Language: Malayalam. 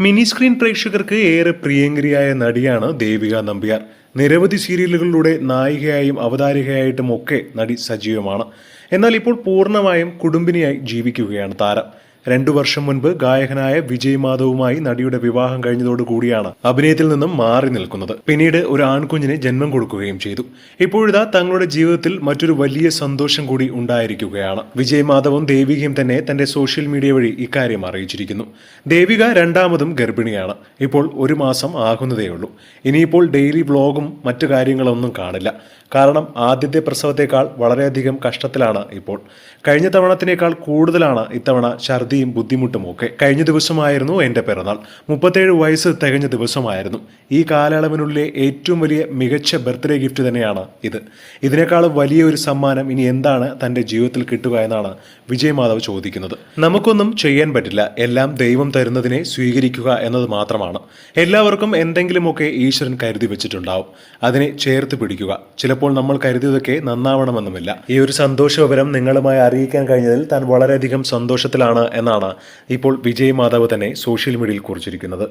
മിനി സ്ക്രീൻ പ്രേക്ഷകർക്ക് ഏറെ പ്രിയങ്കരിയായ നടിയാണ് ദേവിക നമ്പ്യാർ. നിരവധി സീരിയലുകളിലൂടെ നായികയായും അവതാരികയായിട്ടും ഒക്കെ നടി സജീവമാണ്. എന്നാൽ ഇപ്പോൾ പൂർണമായും കുടുംബിനിയായി ജീവിക്കുകയാണ് താരം. രണ്ടു വർഷം മുൻപ് ഗായകനായ വിജയ് മാധവുമായി നടിയുടെ വിവാഹം കഴിഞ്ഞതോടുകൂടിയാണ് അഭിനയത്തിൽ നിന്നും മാറി നിൽക്കുന്നത്. പിന്നീട് ഒരു ആൺകുഞ്ഞിന് ജന്മം കൊടുക്കുകയും ചെയ്തു. ഇപ്പോഴിതാ തങ്ങളുടെ ജീവിതത്തിൽ മറ്റൊരു വലിയ സന്തോഷം കൂടി ഉണ്ടായിരിക്കുകയാണ്. വിജയ് മാധവും ദേവികയും തന്നെ തന്റെ സോഷ്യൽ മീഡിയ വഴി ഇക്കാര്യം അറിയിച്ചിരിക്കുന്നു. ദേവിക രണ്ടാമതും ഗർഭിണിയാണ്. ഇപ്പോൾ ഒരു മാസം ആകുന്നതേയുള്ളൂ. ഇനിയിപ്പോൾ ഡെയിലി വ്ലോഗും മറ്റു കാര്യങ്ങളൊന്നും കാണില്ല. കാരണം ആദ്യത്തെ പ്രസവത്തെക്കാൾ വളരെയധികം കഷ്ടത്തിലാണ് ഇപ്പോൾ. കഴിഞ്ഞ തവണത്തിനേക്കാൾ കൂടുതലാണ് ഇത്തവണ ഛർദിയും ബുദ്ധിമുട്ടും ഒക്കെ കഴിഞ്ഞ ദിവസമായിരുന്നു എന്റെ പിറന്നാൾ. മുപ്പത്തേഴ് വയസ്സ് തികഞ്ഞ ദിവസമായിരുന്നു. ഈ കാലയളവിനുള്ളിലെ ഏറ്റവും വലിയ മികച്ച ബർത്ത്ഡേ ഗിഫ്റ്റ് തന്നെയാണ് ഇത്. ഇതിനേക്കാൾ വലിയൊരു സമ്മാനം ഇനി എന്താണ് തന്റെ ജീവിതത്തിൽ കിട്ടുക എന്നാണ് വിജയ് മാധവ് ചോദിക്കുന്നത്. നമുക്കൊന്നും ചെയ്യാൻ പറ്റില്ല. എല്ലാം ദൈവം തരുന്നതിനെ സ്വീകരിക്കുക എന്നത് മാത്രമാണ്. എല്ലാവർക്കും എന്തെങ്കിലുമൊക്കെ ഈശ്വരൻ കരുതി വെച്ചിട്ടുണ്ടാവും. അതിനെ ചേർത്ത് പിടിക്കുക. ചിലപ്പോൾ നമ്മൾ കരുതിയതൊക്കെ നന്നാവണമെന്നുമില്ല. ഈ ഒരു സന്തോഷ വിവരം നിങ്ങളുമായി അറിയിക്കാൻ കഴിഞ്ഞതിൽ താൻ വളരെയധികം സന്തോഷത്തിലാണ് എന്നാണ് ഇപ്പോൾ വിജയ് മാധവ് തന്നെ സോഷ്യൽ മീഡിയയിൽ കുറിച്ചിരിക്കുന്നത്.